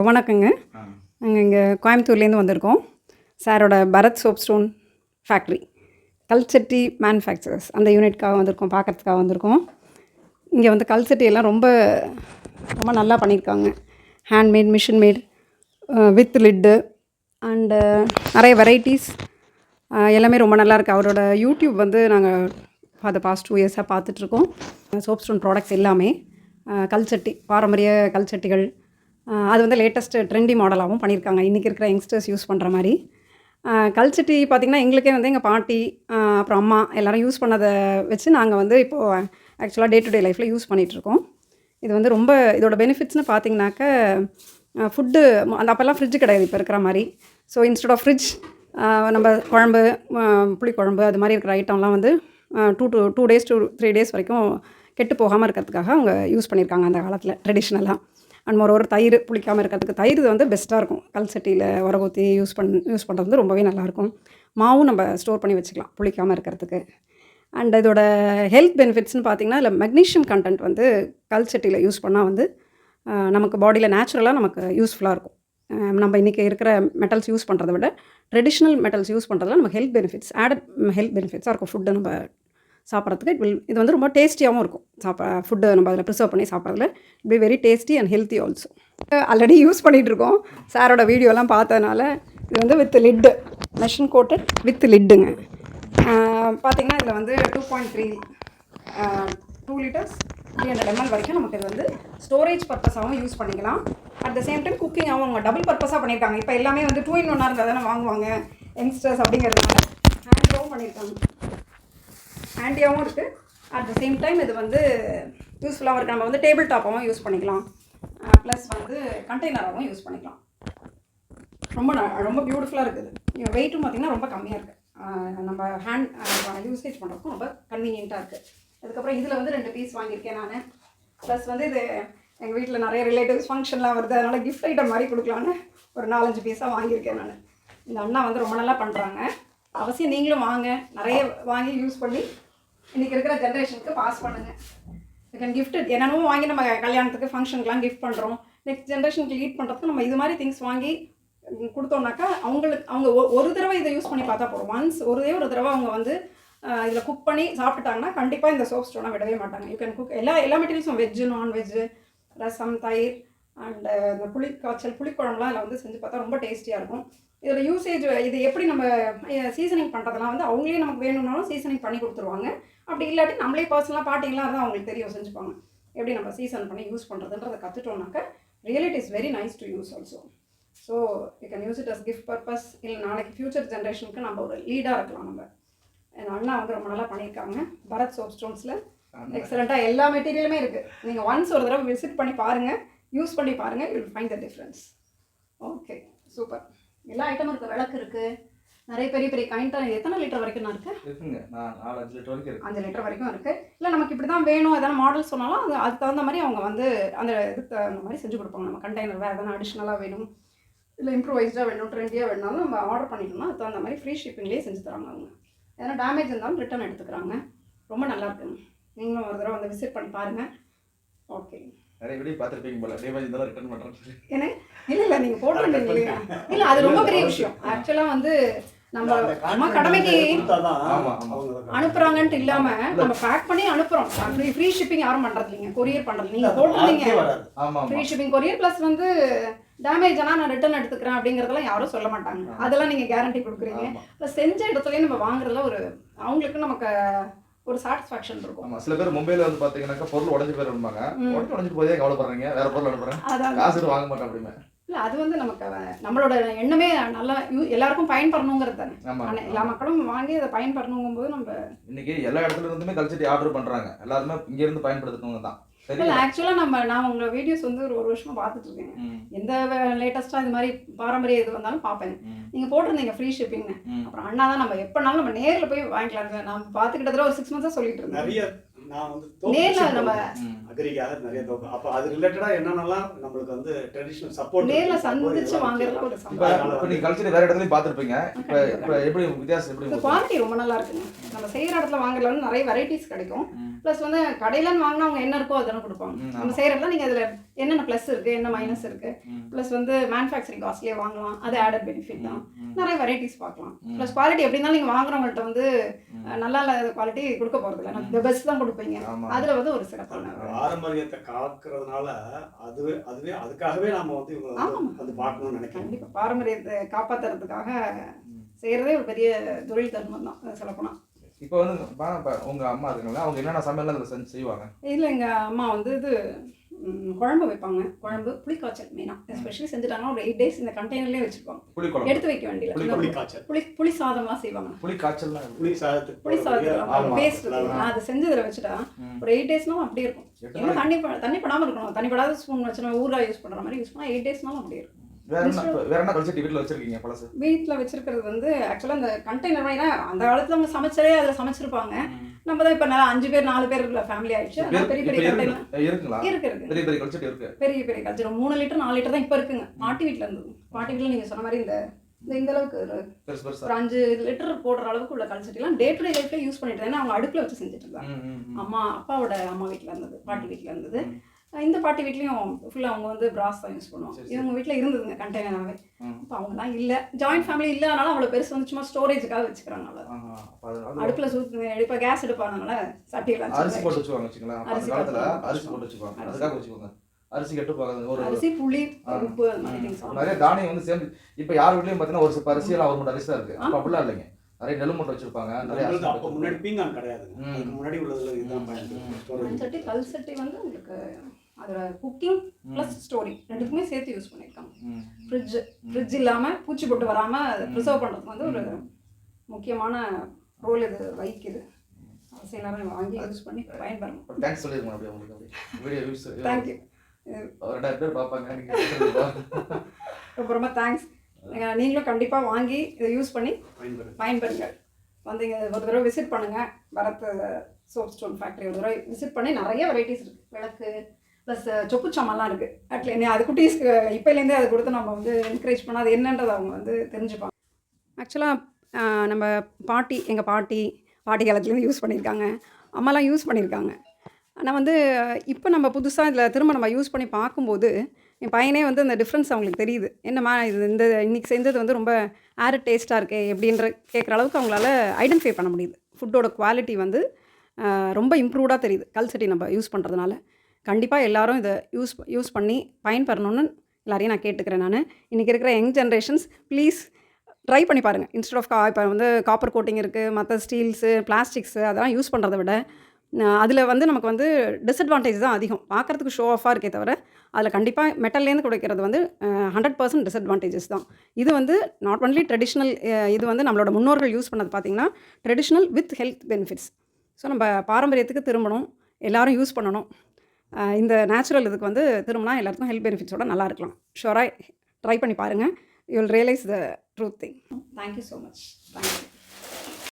வணக்கங்க. நாங்கள் இங்கே கோயம்புத்தூர்லேருந்து வந்திருக்கோம். சாரோட பரத் சோப் ஸ்டோன் ஃபேக்ட்ரி. கல்சட்டி மேனுஃபேக்சரர்ஸ். அந்த யூனிட்காக வந்திருக்கோம் பார்க்கறதுக்காக வந்திருக்கோம். இங்கே வந்து கல்சட்டி எல்லாம் ரொம்ப ரொம்ப நல்லா பண்ணியிருக்காங்க. Handmade machine made with lid and நிறைய வெரைட்டிஸ் எல்லாமே ரொம்ப நல்லா இருக்கு. அவரோட யூடியூப் வந்து நாங்கள் அதை பாஸ்ட் டூ இயர்ஸாக பார்த்துட்ருக்கோம் சோப் ஸ்டோன் ப்ராடக்ட்ஸ் எல்லாமே. அஹ், கல்சட்டி பாரம்பரிய கல்சட்டிகள் அஹ், அது வந்து லேட்டஸ்ட் ட்ரெண்டி மாடலாகவும் பண்ணியிருக்காங்க. இன்றைக்கி இருக்கிற யங்ஸ்டர்ஸ் யூஸ் பண்ணுற மாதிரி. கல்ச்சட்டி பார்த்திங்கன்னா எங்களுக்கே வந்து எங்கள் பாட்டி அப்புறம் அம்மா எல்லோரும் யூஸ் பண்ணதை வச்சு நாங்கள் வந்து இப்போது ஆக்சுவலாக டே டு டே லைஃப்பில் யூஸ் பண்ணிகிட்ருக்கோம் இது வந்து ரொம்ப இதோட பெனிஃபிட்ஸ்னு பார்த்தீங்கன்னாக்க ஃபுட்டு அந்த அப்போல்லாம் ஃப்ரிட்ஜ் கிடையாது இப்போ இருக்கிற மாதிரி. ஸோ இன்ஸ்டெட் ஆஃப் ஃப்ரிட்ஜ் நம்ம குழம்பு புளி புளிக்குழம்பு அது மாதிரி இருக்கிற ஐட்டம்லாம் வந்து two two two days two three days வரைக்கும் கெட்டு போகாமல் இருக்கிறதுக்காக அவங்க யூஸ் பண்ணியிருக்காங்க அந்த காலத்தில் ட்ரெடிஷ்னலாக அண்ட் மோர் ஒரு தயிர் புளிக்காமல் இருக்கிறதுக்கு தயிர் வந்து பெஸ்ட்டாக இருக்கும். கல் சட்டியில் உரகூற்றி யூஸ் பண் யூஸ் பண்ணுறது வந்து ரொம்பவே நல்லாயிருக்கும் மாவும் நம்ம ஸ்டோர் பண்ணி வச்சுக்கலாம் புளிக்காமல் இருக்கிறதுக்கு. அண்ட் இதோட ஹெல்த் பெனிஃபிட்ஸ்னு பார்த்தீங்கன்னா இல்லை மெக்னீஷியம் கண்டென்ட் வந்து கல் சட்டியில் யூஸ் பண்ணால் வந்து நமக்கு பாடியில் நேச்சுரலாக நமக்கு யூஸ்ஃபுல்லாக இருக்கும். நம்ம இன்றைக்கி இருக்கிற மெட்டல்ஸ் யூஸ் பண்ணுறத விட ட்ரெடிஷ்னல் மெட்டல்ஸ் யூஸ் பண்ணுறதுல நமக்கு ஹெல்த் பெனிஃபிட்ஸ் ஆடட் ஹெல்த் பெனிஃபிட்ஸாக இருக்கும். ஃபுட்டை நம்ம சாப்பிட்றதுக்கு இட் வில் இது வந்து ரொம்ப டேஸ்டியாகவும் இருக்கும். சாப்பா ஃபுட்டு நம்ம அதில் ப்ரிசர்வ் பண்ணி சாப்பிட்றதுல. It be very tasty and healthy also already use பண்ணிகிட்டு இருக்கோம். சாரோட வீடியோலாம் பார்த்ததுனால இது வந்து with lid machine coated with லிட்டுங்க பார்த்தீங்கன்னா இதில் வந்து two point three two litres three hundred ML வரைக்கும் நமக்கு இது வந்து ஸ்டோரேஜ் பர்பஸாகவும் யூஸ் பண்ணிக்கலாம். அட் த சேம் டைம் குக்கிங்காகவும் அவங்க டபுள் பர்பஸாக பண்ணியிருக்காங்க இப்போ எல்லாமே வந்து டூ இன் ஒன்னாக இருந்தால் தானே வாங்குவாங்க. யங்ஸ்டர்ஸ் அப்படிங்கிறதுனால. ஹேண்ட்லவும் பண்ணியிருக்காங்க ஹேண்டியாகவும் இருக்குது அட் த சேம் டைம் இது வந்து யூஸ்ஃபுல்லாகவும் இருக்குது நம்ம வந்து டேபிள் டாப்பாகவும் யூஸ் பண்ணிக்கலாம். ப்ளஸ் வந்து கண்டெய்னராகவும் யூஸ் பண்ணிக்கலாம். ரொம்ப ந- ரொம்ப பியூட்டிஃபுல்லாக இருக்குது. இங்கே வெயிட்டும் பார்த்திங்கன்னா ரொம்ப கம்மியாக இருக்குது நம்ம ஹேண்ட் யூசேஜ் பண்ணுறதுக்கும் ரொம்ப கன்வீனியண்ட்டாக இருக்குது அதுக்கப்புறம் இதில் வந்து ரெண்டு பீஸ் வாங்கியிருக்கேன் நான். ப்ளஸ் வந்து இது எங்கள் வீட்டில் நிறைய ரிலேட்டிவ்ஸ் ஃபங்க்ஷன்லாம் வருது. அதனால் கிஃப்ட் ஐட்டம் மாதிரி கொடுக்கலான்னு ஒரு நாலஞ்சு பீஸாக வாங்கியிருக்கேன் நான். இந்த அண்ணா வந்து ரொம்ப நல்லா பண்ணுறாங்க அவசியம் நீங்களும் வாங்க. நிறைய வாங்கி யூஸ் பண்ணி இன்றைக்கி இருக்கிற ஜென்ரேஷனுக்கு பாஸ் பண்ணுங்கள் யூ கேன் கிஃப்ட் என்னென்னமோ வாங்கி நம்ம கல்யாணத்துக்கு ஃபங்க்ஷனுக்குலாம் கிஃப்ட் பண்ணுறோம் நெக்ஸ்ட் ஜென்ரேஷனுக்கு லீட் பண்ணுறதுக்கு நம்ம இது மாதிரி திங்ஸ் வாங்கி கொடுத்தோம்னாக்கா அவங்களுக்கு அவங்க ஒ- ஒரு தடவை இதை யூஸ் பண்ணி பார்த்தா போதும். ஒன்ஸ் ஒரே ஒரு தடவை அவங்க வந்து இதில் குக் பண்ணி சாப்பிட்டுட்டாங்கன்னா கண்டிப்பாக இந்த சோப் ஸ்டோனை விடவே மாட்டாங்க. யூ கேன் குக் எல்லா எல்லா மெட்டீரியல்ஸும் வெஜ்ஜு நான்வெஜ்ஜு ரசம் தயிர் அண்டு இந்த புளி காய்ச்சல் புளிக்குழம்புலாம் இதில் வந்து செஞ்சு பார்த்தா ரொம்ப டேஸ்டியாக இருக்கும். இதோட யூசேஜ் இது எப்படி நம்ம சீசனிங் பண்ணுறதெல்லாம் வந்து அவங்களே நமக்கு வேணும்னாலும் சீசனிங் பண்ணி கொடுத்துருவாங்க. அப்படி இல்லாட்டி நம்மளே பர்சனலாக பாட்டிங்களாம் இருந்தால் அவங்களுக்கு தெரியும் செஞ்சுப்பாங்க. எப்படி நம்ம சீசன் பண்ணி யூஸ் பண்ணுறதுன்றதை கற்றுட்டோம்னாக்க real it is very nice to use also so you can use it as gift purpose இல்லை நாளைக்கு ஃப்யூச்சர் ஜென்ரேஷனுக்கு நம்ம ஒரு லீடாக இருக்கலாம் நம்ம. என் அண்ணா வந்து ரொம்ப நல்லா பண்ணியிருக்காங்க. பரத் சோப் ஸ்டோன்ஸில் எக்ஸலண்ட்டாக எல்லா மெட்டீரியலுமே இருக்குது நீங்கள் ஒன்ஸ் ஒரு தடவை விசிட் பண்ணி பாருங்கள் யூஸ் பண்ணி பாருங்கள் you find the difference okay super எல்லா ஐட்டமும் இருக்குது விளக்கு இருக்குது நிறைய பெரிய பெரிய கைண்டாக எத்தனை லிட்டர் வரைக்கும் நான் இருக்குது இருக்குங்க. நான் நாலு அஞ்சு லிட்டர் வரைக்கும் இருக்கு. அஞ்சு லிட்டர் வரைக்கும் இருக்குது இல்லை நமக்கு இப்படி தான் வேணும் எதனா மாடல் சொன்னாலும் அது அதுக்கு தகுந்த மாதிரி அவங்க வந்து அந்த இதுக்கு தகுந்த மாதிரி செஞ்சு கொடுப்பாங்க. நம்ம கண்டெய்னர் வேறு எதனா அடிஷ்னலாக வேணும் இல்லை இம்ப்ரூவைஸ்டாக வேணும் ட்ரெண்டியாக வேணுனாலும் நம்ம ஆர்டர் பண்ணிட்டோம்னா அதுக்கு தகுந்த மாதிரி ஃப்ரீ ஷிப்பிங்லேயே செஞ்சு தராங்க அவங்க. எதனா டேமேஜ் இருந்தாலும் ரிட்டர்ன் எடுத்துக்கிறாங்க. ரொம்ப நல்லா இருக்குங்க. நீங்களும் ஒரு தடவை வந்து விசிட் பண்ணி பாருங்கள் ஓகே நிறைய வீடியோ பார்த்துருப்பீங்க போல. டேமேஜ் இருந்தாலும் ரிட்டர்ன் பண்ணுறேன் ஏன்னா இல்லை இல்லை நீங்கள் போட்டுருந்தீங்க இல்லையா இல்லை அது ரொம்ப பெரிய விஷயம். ஆக்சுவலாக வந்து நம்ம நம்ம கடமைக்கு. அனுப்புறாங்கன்ட்டு இல்லாம நம்ம பேக் பண்ணி அனுப்புறோம். ஃப்ரீ ஃப்ரீ ஷிப்பிங் யாரும் பண்றது இல்லைங்க. கொரியர் பண்றது நீங்க. போட்டுருந்தீங்க ஃப்ரீ ஷிப்பிங் கொரியர் ப்ளஸ் வந்து டேமேஜ் ஆனால் நான் ரிட்டர்ன் எடுத்துக்கிறேன் அப்படிங்கிறதெல்லாம் யாரும் சொல்ல மாட்டாங்க. அதெல்லாம் நீங்க கேரண்டி கொடுக்குறீங்க. ப்ளஸ் செஞ்ச இடத்துலயே நம்ம வாங்குறதுல ஒரு அவங்களுக்கு நமக்கு ஒரு சாட்டிஸ்ஃபேக்ஷன் இருக்கும். ஆமா சில பேர் மும்பைல வந்து பாத்தீங்கன்னாக்கா பொருள் உடஞ்சு போயிருப்பாங்க ம். உடஞ்சு உடஞ்சு போதே கவலைப்படுறீங்க. வேற பொருள் அனுப்புறேன். அதான் காசு வாங்க மாட்டேன் அப்படிமே இல்லை அது வந்து நமக்கு நம்மளோட எண்ணமே நல்லா யூ எல்லாருக்கும் பயன்படணுங்கிறது தானே. ஆமா ஆனா எல்லா மக்களும் வாங்கி அதை பயன்படணுங்கும் போது நம்ம இன்னைக்கு எல்லா இடத்துல இருந்துமே கல்ச்சட்டி ஆர்டர் பண்றாங்க. எல்லாருமே இங்க இருந்து பயன்படுத்தணுங்க தான். இல்லை ஆக்சுவலாக நம்ம நான் உங்களோட வீடியோஸ் வந்து ஒரு ஒரு வருஷமா பார்த்துட்டு இருக்கேன் எந்த லேட்டஸ்ட்டாக இது மாதிரி பாரம்பரிய இது வந்தாலும் பார்ப்பேன். நீங்கள் போட்டிருந்தீங்க ஃப்ரீ ஷிப்பிங்னு. அப்புறம் அண்ணா தான் நம்ம எப்போனாலும் நம்ம நேரில் போய் வாங்கிக்கலாம். நம்ம பார்த்து கிட்டத்தட்ட ஒரு சிக்ஸ் மந்த்ஸாக சொல்லிட்டு இருந்தோம் நிறைய நான் வந்து நேர்ல. நம்ம ம். அக்ரிக்காக நிறைய தோப்பு. அப்போ அது ரிலேட்டடாக என்னென்னலாம் நம்மளுக்கு வந்து ட்ரெடிஷ்னல் சப்போர்ட் நேர்ல சந்திச்சு வாங்குறது ஒரு சம்பவம் இப்ப நீங்க கல்ச்சர் வேற இடத்துலயும் பார்த்திருப்பீங்க. இப்ப இப்ப எப்படி வித்தியாசம் எப்படி இந்த? குவாலிட்டி ரொம்ப நல்லா இருக்குங்க. நம்ம செய்யற இடத்துல வாங்குறதுல வந்து நிறைய வெரைட்டிஸ் கிடைக்கும். ப்ளஸ் வந்து கடையிலன்னு வாங்கினா அவங்க என்ன இருக்கோ அதெல்லாம் கொடுப்பாங்க. நம்ம ஆமா. செய்யற இடத்துல நீங்க அதுல என்னென்ன ப்ளஸ் இருக்கு என்ன மைனஸ் இருக்கு. ம். ப்ளஸ் வந்து மேனுஃபேக்சரிங் காஸ்ட்லியே வாங்கலாம். அது ஆடட் பெனிஃபிட் தான். நிறைய வெரைட்டிஸ் பார்க்கலாம். ப்ளஸ் குவாலிட்டி எப்படி இருந்தாலும் நீங்க வாங்குறவங்கள்ட்ட வந்து நல்லா இல்லாத குவாலிட்டி கொடுக்க இல்லை. இந்த பெஸ்ட் தான் கொடுப்பீங்க. அதுல வந்து ஒரு சிறப்பான பாரம்பரியத்தை காக்கிறதுனால அதுவே அதுவே அதுக்காகவே நாம வந்து. வந்து பார்க்கணும்னு நினைக்கிறேன் கண்டிப்பா. பாரம்பரியத்தை காப்பாத்துறதுக்காக செய்யறதே ஒரு பெரிய தொழில் தர்மம் தான். சொல்லப்போனா இப்ப வந்து உங்க அம்மா இருக்காங்களா? அவங்க என்னென்ன சமையல் அதுல செஞ்சு செய்வாங்க? இதில் எங்கள் அம்மா வந்து இது குழம்பு வைப்பாங்க. குழம்பு புளிக்காய்ச்சல் மெயினாக எஸ்பெஷலி செஞ்சுட்டாங்கன்னா ஒரு எயிட் டேஸ் இந்த கண்டெய்னர்லேயே வச்சுருப்பாங்க. புளி குழம்பு. எடுத்து வைக்க வேண்டியது. புளி புளி இல்லை காய்ச்சல். புளி புளி சாதம்லாம் செய்வாங்க. புளி காய்ச்சல்லாம் எப்படி? புளி சாதத்துக்கு புளி சாதத்துக்கு. பேஸ்ட் அதை செஞ்சதில் வச்சுட்டா. ஒரு எயிட் டேஸ்னாலும் அப்படியே இருக்கும். தண்ணி தண்ணி படாமல் இருக்கணும். தண்ணி படாத ஸ்பூன் வச்சு நம்ம ஊறுகாய் யூஸ் பண்ணுற மாதிரி யூஸ் பண்ணால் எயிட் டேஸ்னாலும் அப்படியே இருக்கும். வேற என்ன இப்ப வேற என்ன கல்ச்சர் வீட்டுல வச்சிருக்கீங்க பழசு? வீட்டில் வச்சிருக்கிறது வந்து ஆக்சுவலாக அந்த கண்டெய்னர் ஏன்னா அந்த காலத்தில் அவங்க சமைச்சதே அதில் சமைச்சிருப்பாங்க. நம்ம தான் இப்போ நல்லா அஞ்சு பேர் நாலு பேர் உள்ள ஃபேமிலி ஆயிடுச்சு. பெரிய பெரிய கண்டெய்னர் இருக்குங்களா? இருக்கு இருக்கு. பெரிய பெரிய கல்ச்சர் இருக்கு. பெரிய பெரிய கல்ச்சர் மூணு லிட்டர் நாலு லிட்டர் தான் இப்போ இருக்குங்க. பாட்டி வீட்டில் இருந்தது பாட்டி வீட்டில் நீங்கள் சொன்ன மாதிரி இந்த இந்த இந்த அளவுக்கு ஒரு அஞ்சு லிட்டர் போடுற அளவுக்கு உள்ள கல்ச்சட்டிலாம் டே டு டே லைஃப்ல யூஸ் பண்ணிட்டு இருந்தேன். அவங்க அடுப்பில் வச்சு செஞ்சுட்டு இருந்தாங்க. அம்மா அப்பாவோட அம்மா வீட்டில் இருந்தது பாட்டி வீட்டில் இருந்தது. இந்த பாட்டி வீட்லேயும் ஃபுல்லாக அவங்க வந்து பிராஸ் தான் யூஸ் பண்ணுவாங்க. இவங்க வீட்டில் இருந்ததுங்க கண்டெய்னராகவே. இப்போ அவங்கலாம் இல்லை. ஜாயிண்ட் ஃபேமிலி இல்லாதனால அவ்வளோ பெருசு வந்து சும்மா ஸ்டோரேஜுக்காக வச்சுக்கிறாங்க அவ்வளோ அடுப்பில் சூத்து இப்போ கேஸ் எடுப்பாங்கனால சட்டியெல்லாம் அரிசி. போட்டு வச்சுக்குவாங்க அந்த அரிசி காலத்துல அரிசி போட்டு வச்சுக்குவாங்க அரிசி. அதுக்காக வச்சுக்கோங்க. அரிசி கெட்டு போகாது. ஒரு அரிசி புளி. உப்பு. நிறைய தானியம் வந்து சேர்ந்து இப்ப யார் வீட்லயும் பாத்தீங்கன்னா ஒரு சில அரிசி எல்லாம் ஒரு மூணு அரிசி தான் இருக்கு. அப்ப அப்படிலாம் இல்லைங்க. நிறைய நெல் மூட்டை வச்சிருப்பாங்க. நிறைய அப்போ மூட்டை முன்னாடி பீங்கான் கிடையாது. முன்னாடி உள்ளதுல இதுதான் சட்டி கல் சட்டி வந்து உங்களுக்கு அதோட குக்கிங் ப்ளஸ் ஸ்டோரி ரெண்டுக்குமே சேர்த்து யூஸ் பண்ணியிருக்காங்க. ஃப்ரிட்ஜ் ஃப்ரிட்ஜ் இல்லாமல் பூச்சி போட்டு வராமல் ப்ரிசர்வ் பண்ணுறதுக்கு வந்து ஒரு முக்கியமான ரோல் இது வகிக்குது. அவசியம் எல்லாரும் வாங்கி யூஸ் பண்ணி பயன்பெறணும். தேங்க்ஸ் சொல்லிருங்க அப்படியே உங்களுக்கு வீடியோ தேங்க்யூ ரெண்டாயிரம் பேர் பார்ப்பாங்க ரொம்ப ரொம்ப தேங்க்ஸ் நீங்களும் கண்டிப்பாக வாங்கி இதை யூஸ் பண்ணி பயன்பெறுங்க. வந்து இங்கே ஒரு தடவை விசிட் பண்ணுங்கள் பரத் சோப் ஸ்டோன் ஃபேக்ட்ரி ஒரு தடவை விசிட் பண்ணி நிறைய வெரைட்டிஸ் இருக்குது விளக்கு ப்ளஸ் சொப்பு சாமான்லாம் இருக்குது அட்லி அது குட்டீஸ்க்கு இப்போலேருந்தே அது கொடுத்து நம்ம வந்து என்கரேஜ் பண்ணால் அது என்னன்றது அவங்க வந்து தெரிஞ்சுப்பாங்க. ஆக்சுவலாக நம்ம பாட்டி எங்கள் பாட்டி பாட்டி காலத்துலேருந்து யூஸ் பண்ணியிருக்காங்க. அம்மாலாம் யூஸ் பண்ணியிருக்காங்க. ஆனால் வந்து இப்போ நம்ம புதுசாக இதில் திரும்ப நம்ம யூஸ் பண்ணி பார்க்கும்போது என் பையனே வந்து அந்த டிஃப்ரென்ஸ் அவங்களுக்கு தெரியுது. என்னம்மா இது இந்த இன்றைக்கி செஞ்சது வந்து ரொம்ப ஆறு டேஸ்ட்டாக இருக்கே எப்படின்ற கேட்குற அளவுக்கு அவங்களால ஐடென்டிஃபை பண்ண முடியுது. ஃபுட்டோட குவாலிட்டி வந்து ரொம்ப இம்ப்ரூவ்டாக தெரியுது. கல்சட்டி நம்ம யூஸ் பண்ணுறதுனால கண்டிப்பாக எல்லாரும் இதை யூஸ் யூஸ் பண்ணி பயன்பெறணும்னு எல்லாரையும் நான் கேட்டுக்கிறேன் நான். இன்றைக்கி இருக்கிற யங் ஜென்ரேஷன்ஸ் ப்ளீஸ் ட்ரை பண்ணி பாருங்கள் இன்ஸ்டெட் ஆஃப் கா இப்போ வந்து காப்பர் கோட்டிங் இருக்குது மற்ற ஸ்டீல்ஸு பிளாஸ்டிக்ஸு அதெல்லாம் யூஸ் பண்ணுறத விட அதில் வந்து நமக்கு வந்து டிஸ்அட்வான்டேஜ் தான் அதிகம். பார்க்குறதுக்கு ஷோ ஆஃபாக இருக்கே தவிர அதில் கண்டிப்பாக மெட்டல்லேருந்து கிடைக்கிறது வந்து ஹண்ட்ரட் பர்சன்ட் டிஸ்அட்வான்டேஜஸ் தான். இது வந்து நாட் ஒன்லி ட்ரெடிஷ்னல் இது வந்து நம்மளோட முன்னோர்கள் யூஸ் பண்ணது பார்த்திங்கன்னா traditional with health benefits so நம்ம பாரம்பரியத்துக்கு திரும்பணும் எல்லோரும் யூஸ் பண்ணணும். இந்த நேச்சுரல் இதுக்கு வந்து திரும்பினா எல்லாருக்கும் ஹெல்த் பெனிஃபிட்ஸோட நல்லா இருக்கலாம். ஷோராக ட்ரை பண்ணி பாருங்கள் you will realise the truth thing thank you so much thank you